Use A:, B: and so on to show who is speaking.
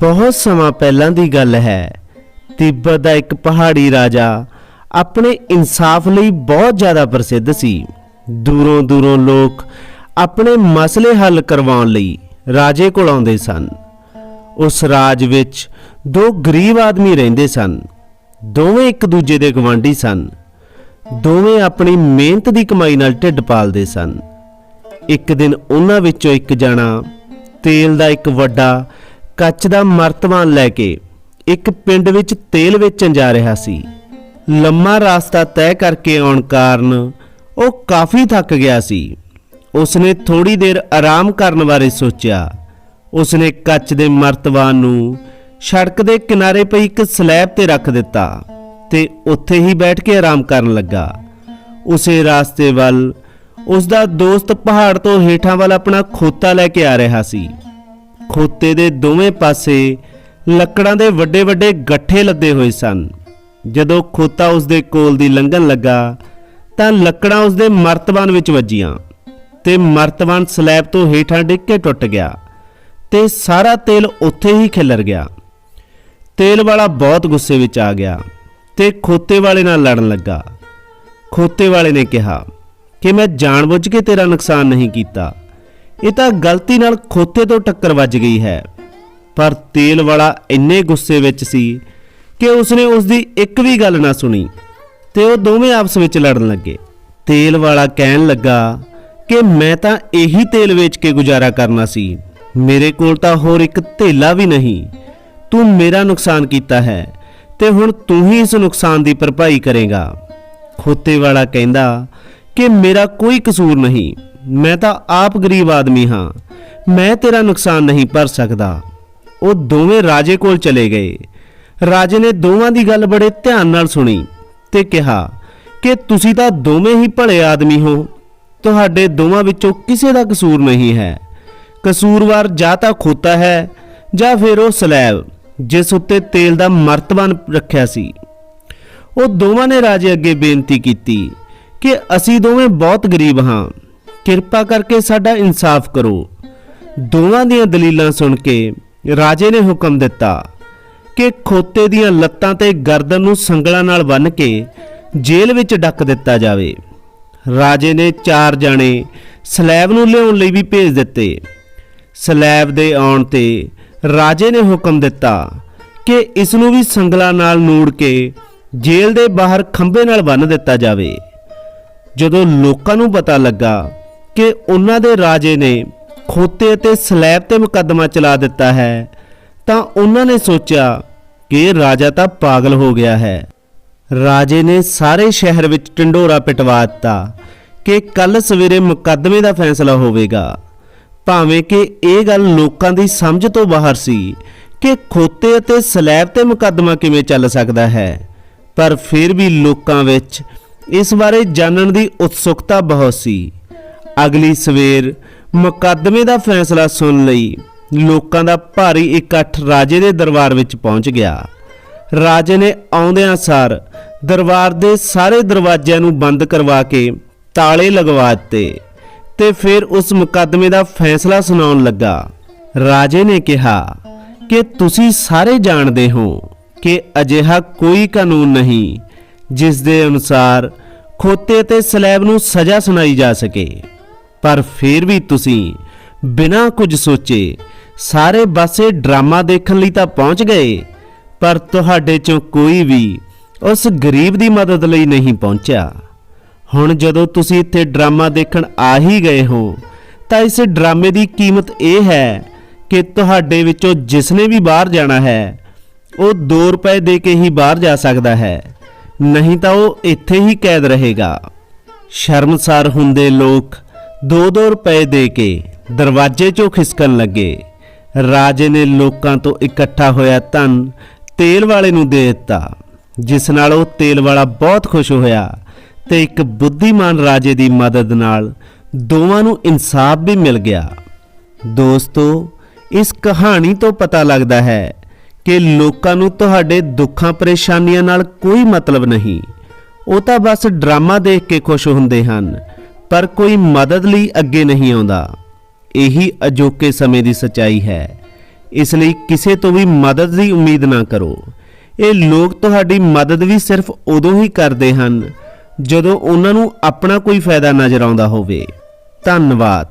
A: ਬਹੁਤ ਸਮਾਂ ਪਹਿਲਾਂ ਦੀ ਗੱਲ ਹੈ। ਤਿੱਬਤ ਦਾ ਇੱਕ ਪਹਾੜੀ ਰਾਜਾ ਆਪਣੇ ਇਨਸਾਫ ਲਈ ਬਹੁਤ ਜ਼ਿਆਦਾ ਪ੍ਰਸਿੱਧ ਸੀ। ਦੂਰੋਂ ਦੂਰੋਂ ਲੋਕ ਆਪਣੇ ਮਸਲੇ ਹੱਲ ਕਰਵਾਉਣ ਲਈ ਰਾਜੇ ਕੋਲ ਆਉਂਦੇ ਸਨ। ਉਸ ਰਾਜ ਵਿੱਚ ਦੋ ਗਰੀਬ ਆਦਮੀ ਰਹਿੰਦੇ ਸਨ। ਦੋਵੇਂ ਇੱਕ ਦੂਜੇ ਦੇ ਗਵਾਂਢੀ ਸਨ। ਦੋਵੇਂ ਆਪਣੀ ਮਿਹਨਤ ਦੀ ਕਮਾਈ ਨਾਲ ਢਿੱਡ ਪਾਲਦੇ ਸਨ। ਇੱਕ ਦਿਨ ਉਹਨਾਂ ਵਿੱਚੋਂ ਇੱਕ ਜਣਾ ਤੇਲ ਦਾ ਇੱਕ ਵੱਡਾ ਕੱਚ ਦਾ ਮਰਤਵਾਨ ਲੈ ਕੇ ਇੱਕ ਪਿੰਡ ਵਿੱਚ ਤੇਲ ਵੇਚਣ ਜਾ ਰਿਹਾ ਸੀ। ਲੰਮਾ ਰਸਤਾ ਤੈਅ ਕਰਕੇ ਆਉਣ ਕਾਰਨ ਉਹ ਕਾਫੀ ਥੱਕ ਗਿਆ ਸੀ। ਉਸਨੇ ਥੋੜੀ ਦੇਰ ਆਰਾਮ ਕਰਨ ਬਾਰੇ ਸੋਚਿਆ। ਉਸਨੇ ਕੱਚ ਦੇ ਮਰਤਵਾਨ ਨੂੰ ਸੜਕ ਦੇ ਕਿਨਾਰੇ ਪਈ ਇੱਕ ਸਲੈਬ ਤੇ ਰੱਖ ਦਿੱਤਾ ਤੇ ਉੱਥੇ ਹੀ ਬੈਠ ਕੇ ਆਰਾਮ ਕਰਨ ਲੱਗਾ। ਉਸੇ ਰਾਸਤੇ ਵੱਲ ਉਸ ਦਾ ਦੋਸਤ ਪਹਾੜ ਤੋਂ ਹੇਠਾਂ ਵੱਲ ਆਪਣਾ ਖੋਤਾ ਲੈ ਕੇ ਆ ਰਿਹਾ ਸੀ। ਖੋਤੇ ਦੇ ਦੋਵੇਂ ਪਾਸੇ ਲੱਕੜਾਂ ਦੇ ਵੱਡੇ ਵੱਡੇ ਗੱਠੇ ਲੱਦੇ ਹੋਏ ਸਨ। ਜਦੋਂ ਖੋਤਾ ਉਸ ਦੇ ਕੋਲ ਦੀ ਲੰਘਣ ਲੱਗਾ, ਤਾਂ ਲੱਕੜਾਂ ਉਸ ਦੇ ਮਰਤਬਾਨ ਵਿੱਚ ਵੱਜੀਆਂ ਤੇ ਮਰਤਬਾਨ ਸਲੈਬ ਤੋਂ ਹੇਠਾਂ ਡਿੱਗ ਕੇ ਟੁੱਟ ਗਿਆ ਤੇ ਸਾਰਾ ਤੇਲ ਉੱਥੇ ਹੀ ਖਿਲਰ ਗਿਆ। ਤੇਲ ਵਾਲਾ ਬਹੁਤ ਗੁੱਸੇ ਵਿੱਚ ਆ ਗਿਆ ਤੇ ਖੋਤੇ ਵਾਲੇ ਨਾਲ ਲੜਨ ਲੱਗਾ। ਖੋਤੇ ਵਾਲੇ ਨੇ ਕਿਹਾ ਕਿ ਮੈਂ ਜਾਣਬੁੱਝ ਕੇ ਤੇਰਾ ਨੁਕਸਾਨ ਨਹੀਂ ਕੀਤਾ। ਇਹ ਤਾਂ ਗਲਤੀ ਨਾਲ ਖੋਤੇ ਤੋਂ ਟੱਕਰ ਵੱਜ ਗਈ ਹੈ। ਪਰ ਤੇਲ ਵਾਲਾ ਇੰਨੇ ਗੁੱਸੇ ਵਿੱਚ ਸੀ ਕਿ ਉਸਨੇ ਉਸ ਦੀ ਇੱਕ ਵੀ ਗੱਲ ਨਾ ਸੁਣੀ ਤੇ ਉਹ ਦੋਵੇਂ ਆਪਸ ਵਿੱਚ ਲੜਨ ਲੱਗੇ। ਤੇਲ ਵਾਲਾ ਕਹਿਣ ਲੱਗਾ ਕਿ ਮੈਂ ਤਾਂ ਇਹੀ ਤੇਲ ਵੇਚ ਕੇ ਗੁਜ਼ਾਰਾ ਕਰਨਾ ਸੀ। ਮੇਰੇ ਕੋਲ ਤਾਂ ਹੋਰ ਇੱਕ ਥੇਲਾ ਵੀ ਨਹੀਂ। ਤੂੰ ਮੇਰਾ ਨੁਕਸਾਨ ਕੀਤਾ ਹੈ ਤੇ ਹੁਣ ਤੂੰ ਹੀ ਇਸ ਨੁਕਸਾਨ ਦੀ ਭਰਪਾਈ ਕਰੇਗਾ। ਖੋਤੇ ਵਾਲਾ ਕਹਿੰਦਾ ਕਿ ਮੇਰਾ ਕੋਈ ਕਸੂਰ ਨਹੀਂ। ਮੈਂ ਤਾਂ ਆਪ ਗਰੀਬ ਆਦਮੀ ਹਾਂ। ਮੈਂ ਤੇਰਾ ਨੁਕਸਾਨ ਨਹੀਂ ਭਰ ਸਕਦਾ। ਉਹ ਦੋਵੇਂ ਰਾਜੇ ਕੋਲ ਚਲੇ ਗਏ। ਰਾਜੇ ਨੇ ਦੋਵਾਂ ਦੀ ਗੱਲ ਬੜੇ ਧਿਆਨ ਨਾਲ ਸੁਣੀ ਤੇ ਕਿਹਾ, ਕਿ ਤੁਸੀਂ ਤਾਂ ਦੋਵੇਂ ਹੀ ਭਲੇ ਆਦਮੀ ਹੋ। ਤੁਹਾਡੇ ਦੋਵਾਂ ਵਿੱਚੋਂ ਕਿਸੇ ਦਾ ਕਸੂਰ ਨਹੀਂ ਹੈ। ਕਸੂਰਵਾਰ ਜਾਂ ਤਾਂ ਖੋਤਾ ਹੈ ਜਾਂ ਫਿਰ ਉਹ ਸਲੈਬ ਜਿਸ ਉੱਤੇ ਤੇਲ ਦਾ ਮਰਤਬਾਨ ਰੱਖਿਆ ਸੀ। ਉਹ ਦੋਵਾਂ ਨੇ ਰਾਜੇ ਅੱਗੇ ਬੇਨਤੀ ਕੀਤੀ ਕਿ ਅਸੀਂ ਦੋਵੇਂ ਬਹੁਤ ਗਰੀਬ ਹਾਂ। ਕਿਰਪਾ ਕਰਕੇ ਸਾਡਾ ਇਨਸਾਫ ਕਰੋ। ਦੋਵਾਂ ਦੀਆਂ ਦਲੀਲਾਂ ਸੁਣ ਕੇ ਰਾਜੇ ਨੇ ਹੁਕਮ ਦਿੱਤਾ ਕਿ ਖੋਤੇ ਦੀਆਂ ਲੱਤਾਂ ਤੇ ਗਰਦਨ ਨੂੰ ਸੰਗਲਾਂ ਨਾਲ ਬੰਨ੍ਹ ਕੇ ਜੇਲ੍ਹ ਵਿੱਚ ਡੱਕ ਦਿੱਤਾ ਜਾਵੇ। ਰਾਜੇ ਨੇ ਚਾਰ ਜਾਣੇ ਸਲੈਬ ਨੂੰ ਲਿਆਉਣ ਲਈ ਵੀ ਭੇਜ ਦਿੱਤੇ। ਸਲੈਬ ਦੇ ਆਉਣ ਤੇ ਰਾਜੇ ਨੇ ਹੁਕਮ ਦਿੱਤਾ ਕਿ ਇਸ ਨੂੰ ਵੀ ਸੰਗਲਾਂ ਨਾਲ ਨੂੜ ਕੇ ਜੇਲ੍ਹ ਦੇ ਬਾਹਰ ਖੰਭੇ ਨਾਲ ਬੰਨ੍ਹ ਦਿੱਤਾ ਜਾਵੇ। ਜਦੋਂ ਲੋਕਾਂ ਨੂੰ ਪਤਾ ਲੱਗਾ ਕਿ ਉਹਨਾਂ ਦੇ ਰਾਜੇ ਨੇ ਖੋਤੇ ਅਤੇ ਸਲੈਬ ਤੇ ਮੁਕੱਦਮਾ ਚਲਾ ਦਿੱਤਾ ਹੈ, ਤਾਂ ਉਹਨਾਂ ਨੇ ਸੋਚਿਆ ਕਿ ਰਾਜਾ ਤਾਂ ਪਾਗਲ ਹੋ ਗਿਆ ਹੈ। ਰਾਜੇ ਨੇ ਸਾਰੇ ਸ਼ਹਿਰ ਵਿੱਚ ਟਿੰਡੋਰਾ ਪਿਟਵਾ ਦਿੱਤਾ ਕਿ ਕੱਲ ਸਵੇਰੇ ਮੁਕੱਦਮੇ ਦਾ ਫੈਸਲਾ ਹੋਵੇਗਾ। ਭਾਵੇਂ ਕਿ ਇਹ ਗੱਲ ਲੋਕਾਂ ਦੀ ਸਮਝ ਤੋਂ ਬਾਹਰ ਸੀ ਕਿ ਖੋਤੇ ਅਤੇ ਸਲੈਬ ਤੇ ਮੁਕੱਦਮਾ ਕਿਵੇਂ ਚੱਲ ਸਕਦਾ ਹੈ, ਪਰ ਫਿਰ ਵੀ ਲੋਕਾਂ ਵਿੱਚ ਇਸ ਬਾਰੇ ਜਾਣਨ ਦੀ ਉਤਸੁਕਤਾ ਬਹੁਤ ਸੀ। ਅਗਲੀ ਸਵੇਰ ਮੁਕੱਦਮੇ ਦਾ ਫੈਸਲਾ ਸੁਣ ਲਈ ਲੋਕਾਂ ਦਾ ਭਾਰੀ ਇਕੱਠ ਰਾਜੇ ਦੇ ਦਰਬਾਰ ਵਿੱਚ ਪਹੁੰਚ ਗਿਆ। ਰਾਜੇ ਨੇ ਆਉਂਦਿਆਂ ਸਾਰ ਦਰਬਾਰ ਦੇ ਸਾਰੇ ਦਰਵਾਜ਼ਿਆਂ ਨੂੰ ਬੰਦ ਕਰਵਾ ਕੇ ਤਾਲੇ ਲਗਵਾ ਦਿੱਤੇ ਤੇ ਫਿਰ ਉਸ ਮੁਕੱਦਮੇ ਦਾ ਫੈਸਲਾ ਸੁਣਾਉਣ ਲੱਗਾ। ਰਾਜੇ ਨੇ ਕਿਹਾ, ਕਿ ਤੁਸੀਂ ਸਾਰੇ ਜਾਣਦੇ ਹੋ ਕਿ ਅਜਿਹਾ ਕੋਈ ਕਾਨੂੰਨ ਨਹੀਂ ਜਿਸ ਦੇ ਅਨੁਸਾਰ ਖੋਤੇ ਤੇ ਸਲੈਬ ਨੂੰ ਸਜ਼ਾ ਸੁਣਾਈ ਜਾ ਸਕੇ। ਪਰ ਫਿਰ ਵੀ ਤੁਸੀਂ ਬਿਨਾਂ ਕੁਝ ਸੋਚੇ ਸਾਰੇ ਪਾਸੇ ਡਰਾਮਾ ਦੇਖਣ ਲਈ ਤਾਂ ਪਹੁੰਚ ਗਏ, ਪਰ ਤੁਹਾਡੇ ਚੋਂ ਕੋਈ ਵੀ ਉਸ ਗਰੀਬ ਦੀ ਮਦਦ ਲਈ ਨਹੀਂ ਪਹੁੰਚਿਆ। ਹੁਣ ਜਦੋਂ ਤੁਸੀਂ ਇੱਥੇ ਡਰਾਮਾ ਦੇਖਣ ਆ ਹੀ ਗਏ ਹੋ, ਤਾਂ ਇਸ ਡਰਾਮੇ ਦੀ ਕੀਮਤ ਇਹ ਹੈ ਕਿ ਤੁਹਾਡੇ ਵਿੱਚੋਂ ਜਿਸ ਨੇ ਵੀ ਬਾਹਰ ਜਾਣਾ ਹੈ, ਉਹ 2 ਰੁਪਏ ਦੇ ਕੇ ਹੀ ਬਾਹਰ ਜਾ ਸਕਦਾ ਹੈ, ਨਹੀਂ ਤਾਂ ਉਹ ਇੱਥੇ ਹੀ ਕੈਦ ਰਹੇਗਾ। ਸ਼ਰਮਸਾਰ ਹੁੰਦੇ ਲੋਕ 2-2 ਰੁਪਏ ਦੇ ਕੇ ਦਰਵਾਜ਼ੇ 'ਚੋਂ ਖਿਸਕਣ ਲੱਗੇ। ਰਾਜੇ ਨੇ ਲੋਕਾਂ ਤੋਂ ਇਕੱਠਾ ਹੋਇਆ ਧਨ ਤੇਲ ਵਾਲੇ ਨੂੰ ਦੇ ਦਿੱਤਾ, ਜਿਸ ਨਾਲ ਉਹ ਤੇਲ ਵਾਲਾ ਬਹੁਤ ਖੁਸ਼ ਹੋਇਆ ਤੇ ਇੱਕ ਬੁੱਧੀਮਾਨ ਰਾਜੇ ਦੀ ਮਦਦ ਨਾਲ ਦੋਵਾਂ ਨੂੰ ਇਨਸਾਫ ਵੀ ਮਿਲ ਗਿਆ। ਦੋਸਤੋ, ਇਸ ਕਹਾਣੀ ਤੋਂ ਪਤਾ ਲੱਗਦਾ ਹੈ ਕਿ ਲੋਕਾਂ ਨੂੰ ਤੁਹਾਡੇ ਦੁੱਖਾਂ ਪਰੇਸ਼ਾਨੀਆਂ ਨਾਲ ਕੋਈ ਮਤਲਬ ਨਹੀਂ। ਉਹ ਤਾਂ ਬਸ ਡਰਾਮਾ ਦੇਖ ਕੇ ਖੁਸ਼ ਹੁੰਦੇ ਹਨ। ਪਰ ਕੋਈ ਮਦਦ ਲਈ ਅੱਗੇ ਨਹੀਂ ਆਉਂਦਾ। ਇਹੀ ਅਜੋਕੇ ਸਮੇਂ ਦੀ ਸਚਾਈ ਹੈ। ਇਸ ਲਈ ਕਿਸੇ ਤੋਂ ਵੀ ਮਦਦ ਦੀ ਉਮੀਦ ਨਾ ਕਰੋ। ਇਹ ਲੋਕ ਤੁਹਾਡੀ ਮਦਦ ਵੀ ਸਿਰਫ ਉਦੋਂ ਹੀ ਕਰਦੇ ਹਨ ਜਦੋਂ ਉਹਨਾਂ ਨੂੰ ਆਪਣਾ ਕੋਈ ਫਾਇਦਾ ਨਜ਼ਰ ਆਉਂਦਾ ਹੋਵੇ। ਧੰਨਵਾਦ।